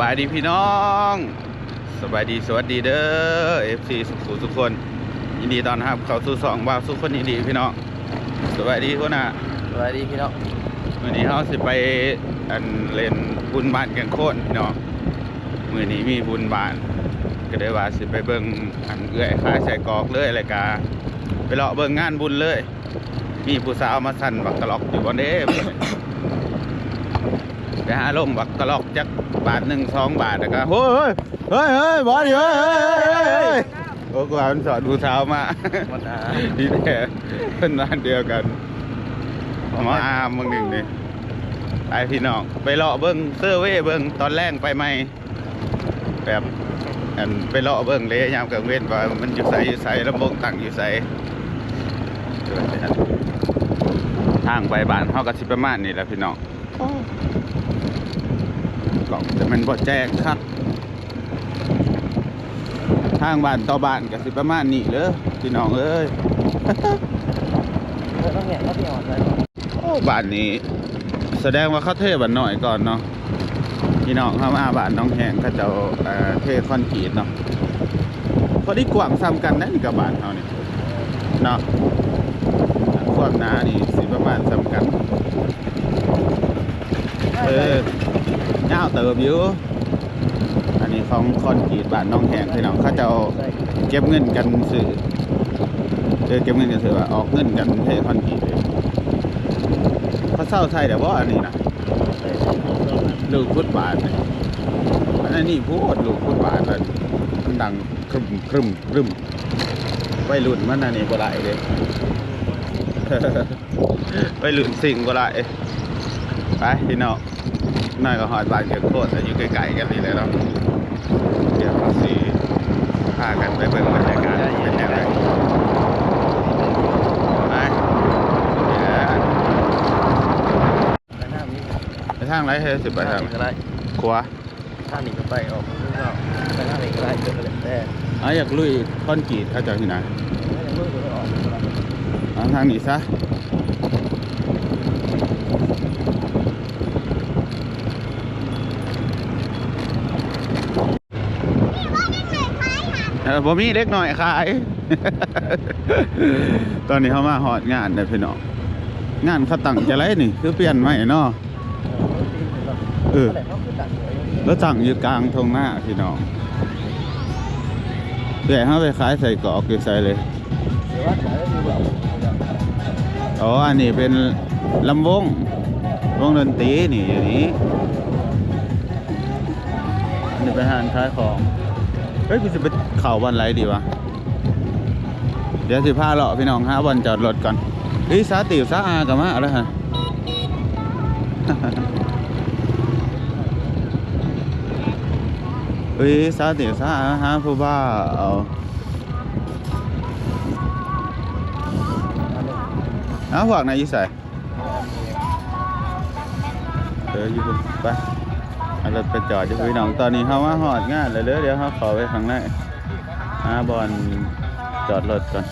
บายดีพี่น้องสบายดีสวัสดีเด้อ FC สุขุทุกคน ยินดีต้อนรับเข้าสู่สองบ่าวสุขคนยินดีพี่น้องสบายดีคนน่ะสวัสดีพี่น้องมื้อนี้เฮาสิไปอันเล่นบุญบ้านแกงโคนพี่น้องมื้อนี้มีบุญบ้าน ก็ได้ว่าสิไปเบิ่งอันเอื้อยขายใส่กรอกเลยอะไรกาไปเลาะเบิ่งงานบุญเลย มีผู้สาวมาสั่นบักกะลอกอยู่บ่เด้ ไปหาลงบักกะลอกจักบาทหนึ่งสองบาทแล้วก็เฮ้ยเฮ้ยเฮ้ยบอสเฮ้ยเฮ้ยเฮ้ยเฮ้ยโอ้กูเอามันสอนผู้สาวมามันหาดีแท้เป็นร้านเดียวกันเอามาอามมึงหนึ่งดิไปพี่น้องไปเลาะเบิ้งเซอร์เว่เบิ้งตอนแรกไปไหมแบบอันไปเลาะเบิ้งเลยยามกลางเว้นว่ามันอยู่ใสอยู่ใสลำบงตั้งอยู่ใสทางไปบ้านเฮาก็สิประมาณนี้แหละพี่น้อง กล่องแต่มันบ่แจ้งครับทางบ้านต่อบ้านก็สิประมาณนี้เด้อพี่น้องเอ้ยเออต้องแหงก็พี่อ่อนเลยโอ้บ้านนี้ แสดงว่าเขาเทบ้านหน่อยก่อนเนาะพี่น้องเขามาบ้านน้องแหงเขาจะเอ่อเทคอนกรีตเนาะพอดีกว้างซ้ำกันนั่นกับบ้านเขาเนี่ยเนาะความหนานี่สิประมาณซ้ำกัน เออ ยาเติบอยู่อันนี้ของคอนกรีตบ้านน้องแหงพี่น้องเขาจะเก็บเงินกันซื้อเออเก็บเงินกันซื้อว่าออกเงินกันเทคอนกรีตเลยเขาเศร้าใช่แต่ว่าอันนี้นะลูกฟุตบาทเนี่ยอันนั้นนี่พูดลูกฟุตบาทมันมันดังครึมครึมครึมไว้รุ่นมันอันนี้ก็ไรเลยไว้รุ่นสิ่งก็ไรไปพี่น้อง น่อยก็หอดบ้านเกิดโคตรแต่อยู่ไกลๆกันนี่เลยเนาะเดี๋ยวเราสิพากันไปเบิ่งบรรยากาศเป็นยังไงไปเดี๋ยวไปหน้ามีไปทางไรเฮ้ยสิไปทางก็ได้ขวาทางนี้ก็ไปออกข้างนอกไปหน้านี้ก็ได้เจอเลยแต่อ๋ออยากลุยคอนกรีตเขาเจะที่ไหนไม่ได้เพิ่งไปออกอ๋อทางนี้ซะ บ่มีเล็กหน่อยขาย ตอนนี้เขามาหอดงานเลยพี่น้องงานเขาตั้งจะไรนี่ คือเปลี่ยนใหม่เนาะเออแล้วตั้งอยู่กลางทงหน้าพี่น้องเดี๋ยวเขาไปขายใส่กรอกอยู่ใส่เลยอ๋ออันนี้เป็นลำวงวงดนตรีนี่อยู่นี้อันนี้เป็นหางขายของ เฮ้ยกูจะไปเข่าวันไรดีวะ เดี๋ยวสิพาเลาะพี่น้องห้าวันจอดรถก่อนเฮ้ยซาติวซาอากับมาอะไรฮะเฮ้ยซาติวซาอาฮะผู้บ้าเอาเอาพวกนายยี่ใส่เอออยู่ไป เอารถไปจอดอยู่พี่น้องตอนนี้เขามาหอดงานเลยเด้อเดี๋ยวเขาขอไปข้างในหาบอลจอดรถก่อน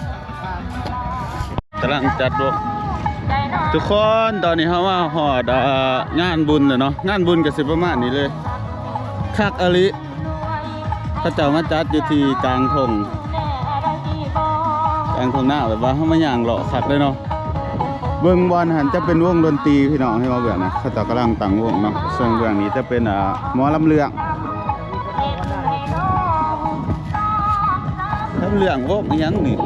กำลังจัดรถทุกคนตอนนี้เขามาหอดงานบุญเลยเนาะงานบุญกับสิบประมาณนี้เลยคักอลิเขาเจ้ามาจัดอยู่ที่กลางทงกลางทงหน้าแบบว่าเขามาย่างเลาะคักเลยเนาะ เบื้องบอลหันจะเป็นวงดนตรีพี่น้องให้มาเบื่อนะเขาจะกำลังตั้งวงเนาะส่วนเบื้องนี้จะเป็นอ่าหมอลำเลืองลำเลืองวงยังนี่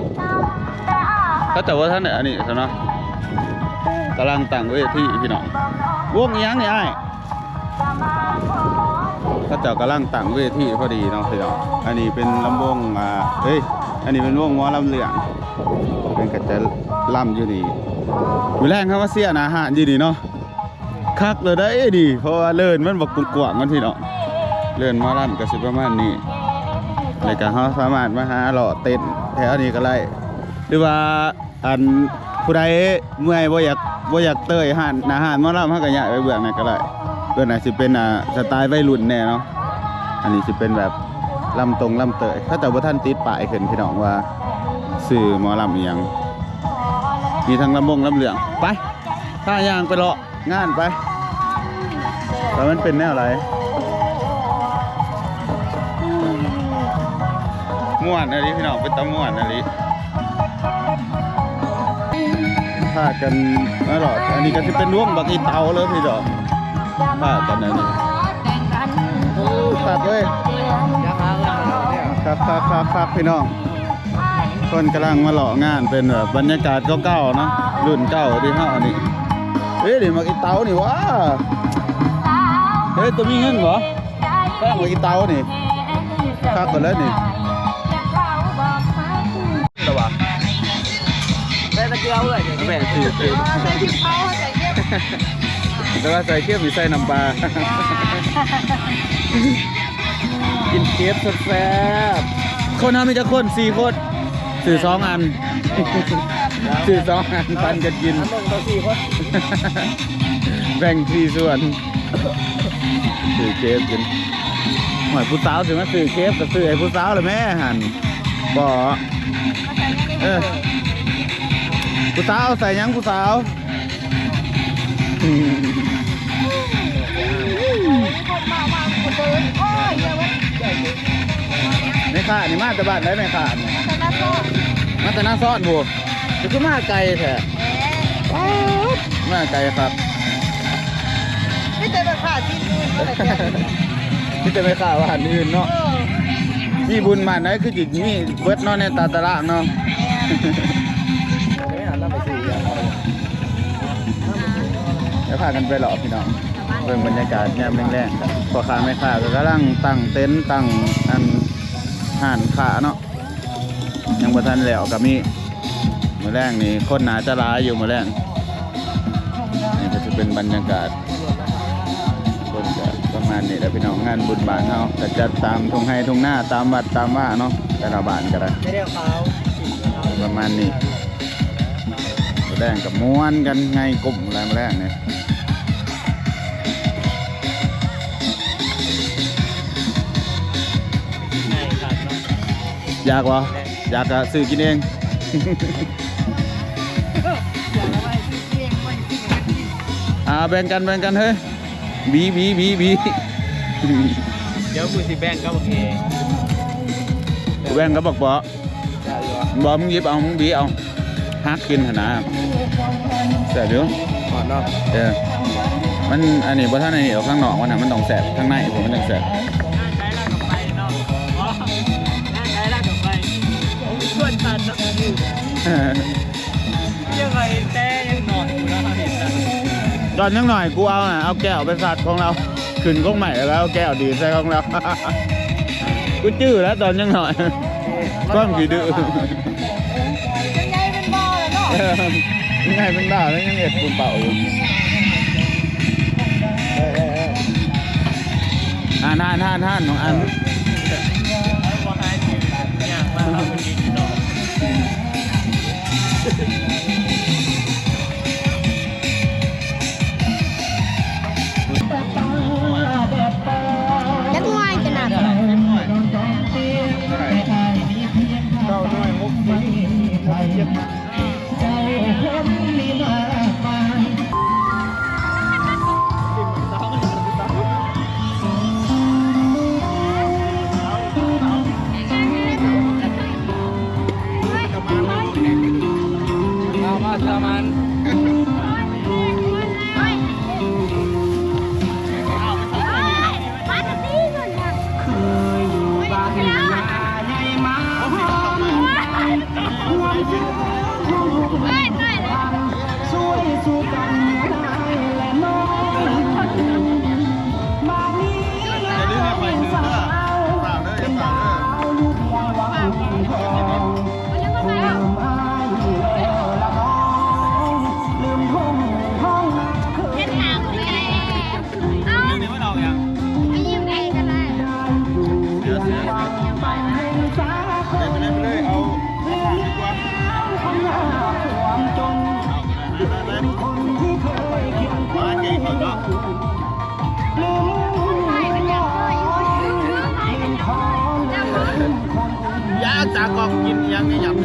เขาแต่ว่าท่านเนี่ยอันนี้ใช่เนาะกำลังตั้งเวทีพี่น้องวงยังนี่ไอ้ายเขาเจะกำลังตั้งเวทีพอดีเนาะพี่น้องอันนี้เป็นลำวงอ่าเฮ้ยอันนี้เป็นวงหมอลำเลือง เป็นกระจะล่ำอยู่นี่มือแรงเขามาเสียนะอาหารอยู่นี่เนาะคักเลยได้ดี เพราะว่าเลินมันบอกกว้างมันพี่เนาะเลินมาล่ำก็สิประมาณนี้แล้วก็เขาสามารถมาหาเลาะเต้นแถวนี้ก็ได้หรือว่าอันผู้ใดเมื่อยบ่อยากบ่อยากเตยอาหารอาหารมาล่ำเขาก็ย้ายไปเบื้องนั้นก็ได้เบื้องนั้นสิเป็นอ่าสไตล์วัยรุ่นแน่เนาะอันนี้สิเป็นแบบลำตรงลำเตยถ้าแต่ว่าท่านติดป้ายขึ้นพี่น้องว่า สื่อหมอลำเอียงมีทั้งลำบงลำเหลืองไปข้ายางไปเลาะงานไปแล้วมันเป็นแนวอะไรม่วนอะไรพี่น้องเป็นตะม่วนอะไรผ้ากันไม่หรออันนี้ก็จะเป็นร่วงบักอีเตาเลยพี่น้องผ้ากันนั่นนี่ตัดเลยครับครับครับครับพี่น้อง คนกำลังมาหล่องานเป็นแบบบรรยากาศเก่าๆเนาะรุ่นเก่าที่ห้านี่เฮ้ยนี่มาอีเตานี่วะเฮ้ยตัวมีเงินเหรอแป้งมาอีเตานี่คักกันแล้วนี่ตัววะได้ตะเกียบเลยเดี๋ยวนี้แม่ถือถือใส่ที่เขาใส่เย็บแต่ว่าใส่เคี่ยวมีใส่น้ำปลากินเค้กแซ่บๆคนทำมีจะคนสี่คน สื่อสองอัน สื่อสองอันปันกันกินอันหนึ่งต่อสี่คนแบ่งที่ส่วนซื้อเคฟกินหอยผู้สาวถึงมาซื้อเคฟก็ซื้อไอ้ผู้สาวเลยแม่หันบ่เออผู้สาวใส่หยังผู้สาว ในข่านี่มาแต่บ้านได้ในข่านี่แต่ละโซ่มาแต่หน้าซ่อนบัวจะคือมาไกลแท้แหมมาไกลครับไม่เจอราคาที่อื่นอะไรกันที่จะไปข่าวว่าหันอื่นเนาะเออมีบุญมาไหนคือจิตมีเบิดเนาะในตาตะละเนาะไม่หันหน้าไปสี่อย่างเราแล้วพากันไปหลอกพี่น้องเบิ่งบรรยากาศยามแรงๆครับพอค้าไม่ค้าก็กำลังตั้งเต็นท์ตั้งอัน ห่านขาเนาะยังบ่ทันแล้วก็มีมือแรงนี่คนหนาจะหลายอยู่มือแรงนี่ก็จะเป็นบรรยากาศคนก็ประมาณนี้แหล้วพี่น้องงานบุญบานเฮาก็จะตามทงไห้ทงหน้าตามวัดตามว่าเนาะแต่ละบ้านก็ได้ประมาณนี้แรงกับม้วนกันไงกลุ่มอะไรมาแรงเนี่ย อยากวะอยากจะซื้อกินเอง อ่าแบ่งกันแบ่งกันเฮ้ยบีบีบีบีเดี๋ยวกูสิแบ่งก็โอเคแบ่งก็บอกบอได้อยู่บอมึงหยิบเอามึงบีเอาฮักกินหนนะแสบอยู่ก่อนเนาะเออมันอันนี้บ่ท่านอันนี้ออกข้างนอกมันน่ะมันต้องแสบข้างในผมมันต้องแสบ ยังไงแต่ยังนอนอยู่นะเห็นนะตอนยังหน่อยกูเอาน่ะเอาแก้วไปสัตว์ของเราขึ้นกล้องใหม่แล้วเอาแก้วดีใส่ของเรา กูจื้อแล้วตอนยังหน่อยก้อนกี่ดื้อยังไงเป็นบอแล้วเนาะเออยังไงเป็นบ้าแล้วยังเอ็ดกูเป่าอยู่อ่านอ่านอ่านอ่านของอัน าจากกองกินยังไม่หยับ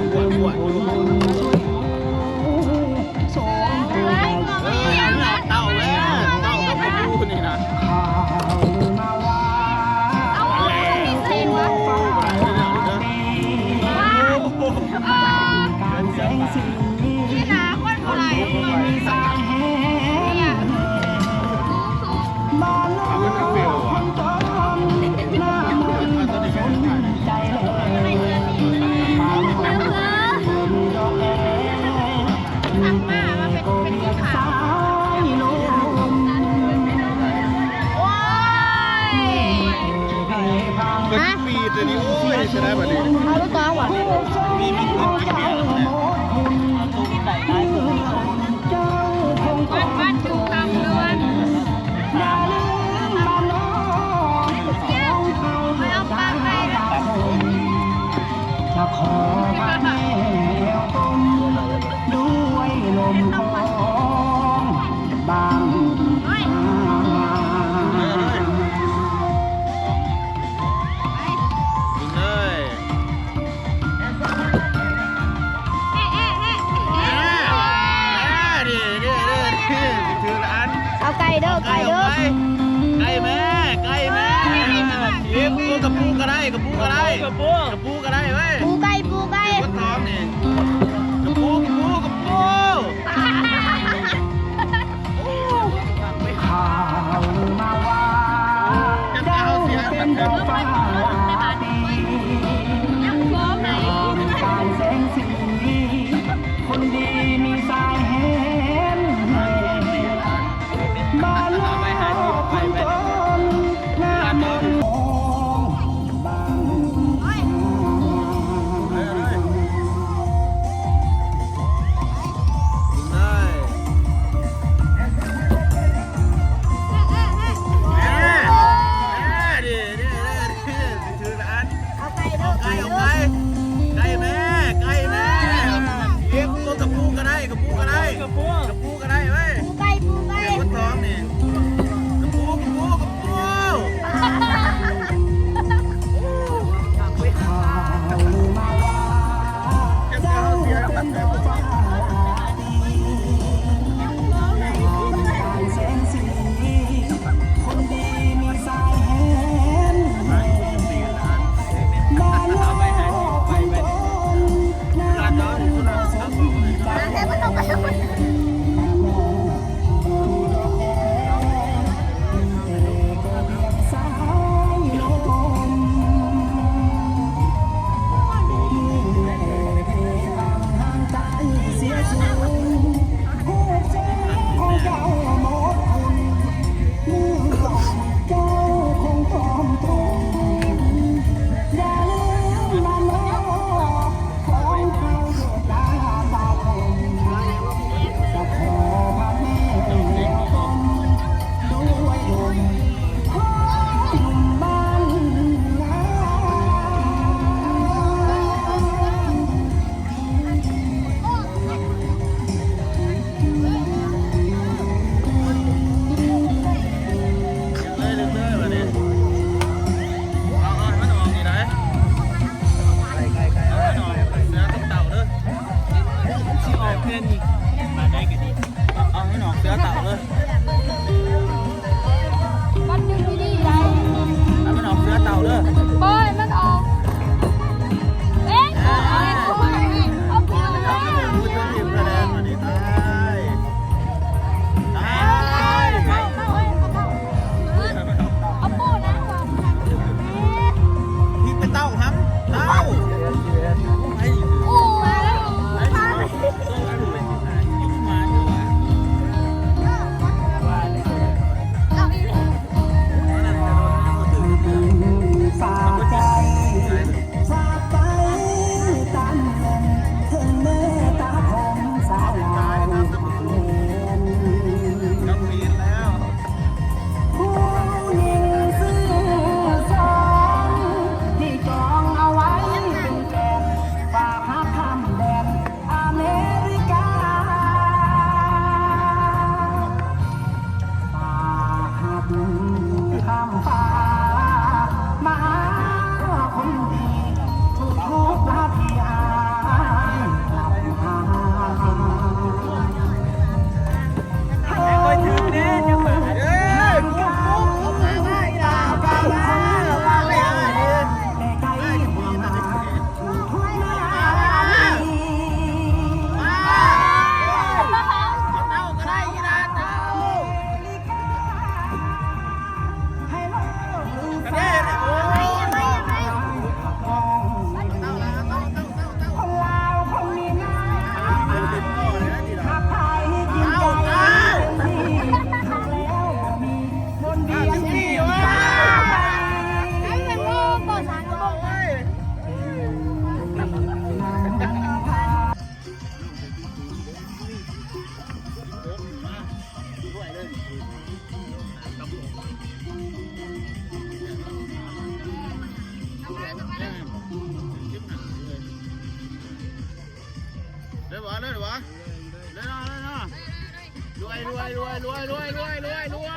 รวยรวยรวยรวยรวยรว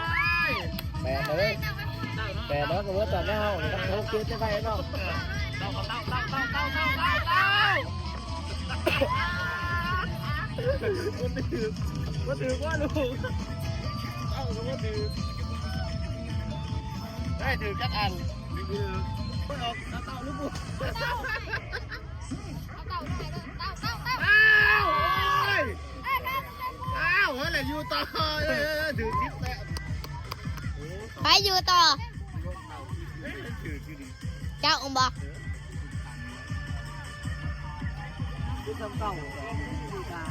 ยแปดเลยแปดแล้วก็ว่าแต่ไม่เอาโอเคจะไปเนาะเต้าเต้าเต้าเต้าเต้าเต้าเต้าเต้าคนถือว่าถือว่าลูกเต้าว่าถือได้ถือกัดอันถือเต้าลูกบุ๋ม อยู่ต่อเออถือทิปแล้วไปอยู่ต่อ ถือคือดีเจ้าองค์บอกทิปทำเก่าดูตา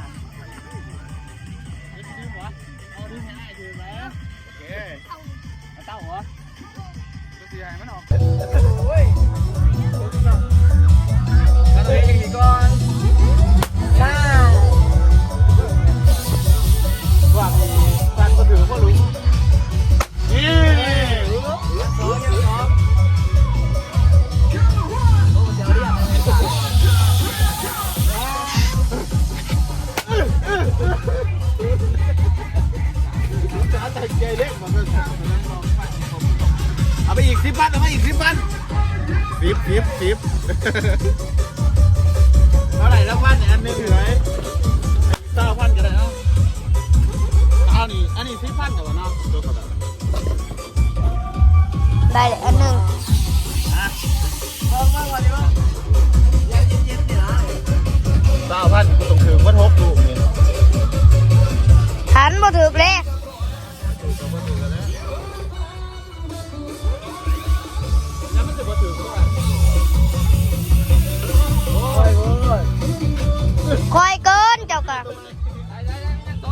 ถือหัวเอาถือง่ายถือไหมโอเคเอาเต้าหัวจะเสียให้มันออกโอ้ยกันเลยอีก ถือพ่อลุงนี่รู้ไหมสองยังสองเอาไปอีกสิบพันเอาไปอีกสิบพันสิบสิบสิบเท่าไหร่ละพันเนี่ยอันหนึงเหลือเก้าพันก็ได้เนาะเอา นี่ อันนี้สิบพันเดี๋ยวเนาะตัวกระดาษได้เลยอันหนึ่งฮะเพิ่มมากกว่านี้มั้งเย็นเย็นๆนี่นะเก้าพันกูต้องถือว่าทบลูกนี่ทันบ่ถือเลยแล้วมันจะมาถือเท่าไหร่โอ้ยโอ้ยคอยเกินเจ้ากะได้ได้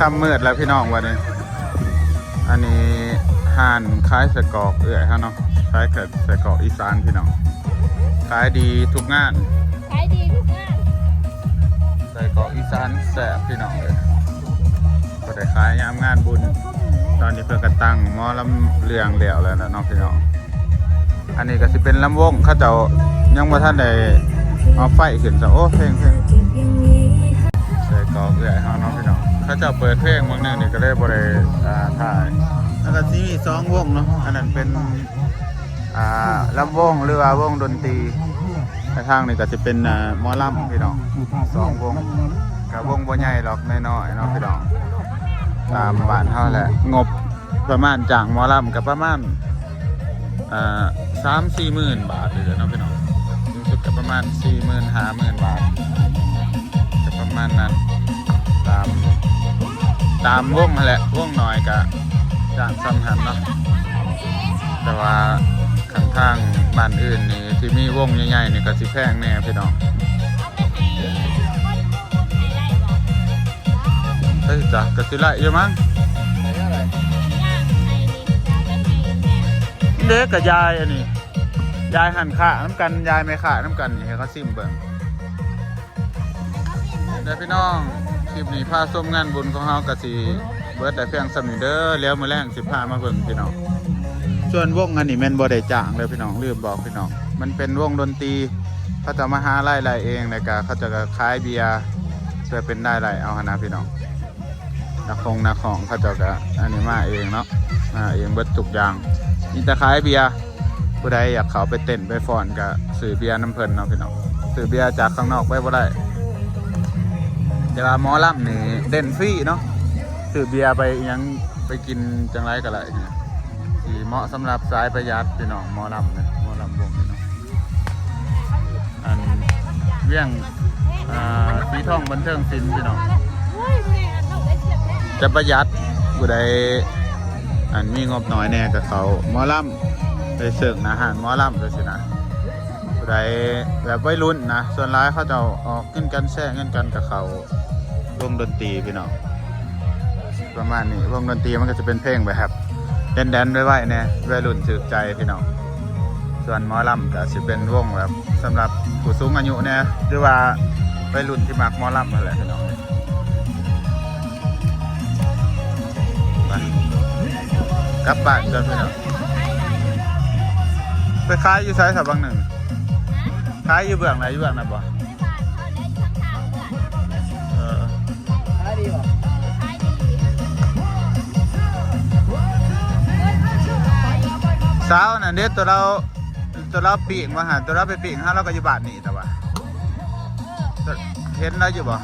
คำมืดแล้วพี่น้องวันนี้ อันนี้ห่านคล้ายสะกอกเอื่อยฮะเนาะคล้ายกับสะกอกอีสานพี่น้องขายดีทุกงานขายดีทุกงานใส่กรอกอีสานแสบพี่น้องเลยก็ได้ขายยามงานบุญ ตอนนี้เพื่อนกระตั้งหมอลำเลียงเหลี่ยวแล้วนะน้องพี่น้อง อันนี้ก็สิเป็นลำวงเขาเจ้ายังบ่ท่านได้เอาไฟขึ้นซะโอ้เพลงเพลงใส่กรอกเอื่อยเฮาน้องพี่น้อง เขาจ้าเปิดเพลงบางแนวนี่ก็เลยบ่ได้อ่าถ่ายแล้วก็สิมีสองวงเนาะอันนั้นเป็นอ่าลำวงหรือว่าวงดนตรีแต่ทางนี่ก็สิเป็นอ่ามอลำพี่น้องสองวงกับวงบ่ใหญ่หรอกน้อยๆเนาะพี่น้องตามบ้านเฮาแหละงบประมาณจางหมอลำกับประมาณอ่าสามสี่หมื่นบาทเลยเนาะพี่น้องสูงสุดกับประมาณสี่หมื่นห้าหมื่นบาทกับประมาณนั้นตาม ตามวงนั่นแหละวงหน้อยกะจ้างซ้ำหันเนาะแต่ว่าข้างทางบ้านอื่นนี่ที่มีวงใหญ่ๆนี่ก็สิแพงแน่พี่น้องเฮ้ยจ้ะกสิไลอยู่มั้งเด็กกับยายอันนี้ยายหันขาน้ำกันยายไม่ขาน้ำกันนี่ให้เขาซิมเบิ่งเดี๋ยวพี่น้อง ลิปนี้พาส้มงานบุญของเฮากะสิเบิร์ดแต่เพียงสมิเด้อแล้วมือแรงสิพามาเบิ่งพี่น้องส่วนวงอันนี้แม่นบ่ได้จ้างเลยพี่น้องลืมบอกพี่น้องมันเป็นวงดนตรีเขาจะมาหาไล่ไล่เองแล้วก็เขาจะขายเบียร์เพื่อเป็นได้ไล่เอาหนะพี่น้องนักคงนักของเขาจ้าก็อันนี้มาเองเนาะมาเองเบิร์ดทุกอย่างมีแต่ขายเบียร์ผู้ใดอยากเขาไปเต้นไปฟ้อนก็ซื้อเบียร์น้ำเพลินเนาะพี่น้องซื้อเบียร์จากข้างนอกไปบ่ได้ เวลาหมอลำนี่เต้นฟรีเนาะซื้อเบียร์ไปอิหยังไปกินจังไรก็ไรเนี่ยสีเหมาะสำหรับสายประหยัดพี่น้องหมอลำเนี่ยหมอลำวงพี่น้องอันเวียงอ่าสีทองบันเทิงศิลป์พี่น้องจะประหยัดผู้ใดอันมีงบน้อยแน่กับเขาหมอลำไปเสิร์ฟอาหารหมอลำเลยสินะผู้ผู้แบบไวัยรุ่นนะส่วนร้ายเขาจะอออกเงินกันแซ่เงินกันกับเขา วงดนตรีพี่น้องประมาณนี้วงดนตรีมันก็จะเป็นเพลงแบบแดนๆไว้ๆเนี่ยวัยรุ่นถือใจพี่น้องส่วนหมอลำก็จะเป็นวงแบบสำหรับผู้สูงอายุเนี่ยหรือว่าวัยรุ่นที่มักหมอลำอะไรพี่น้องกลับบ้านกันพี่น้องไปขายอยู่ไซส์สับบางหนึ่งขายอยู่เบื้องไหนอยู่เบื้องไหนบ่ สาวน่นเด็ดตัวเราตัวเราปีกมาหาตัวเราไปปีกฮะเราก็อยู่บ้านนี่แต่ว่าเห็นเราอยู่บ่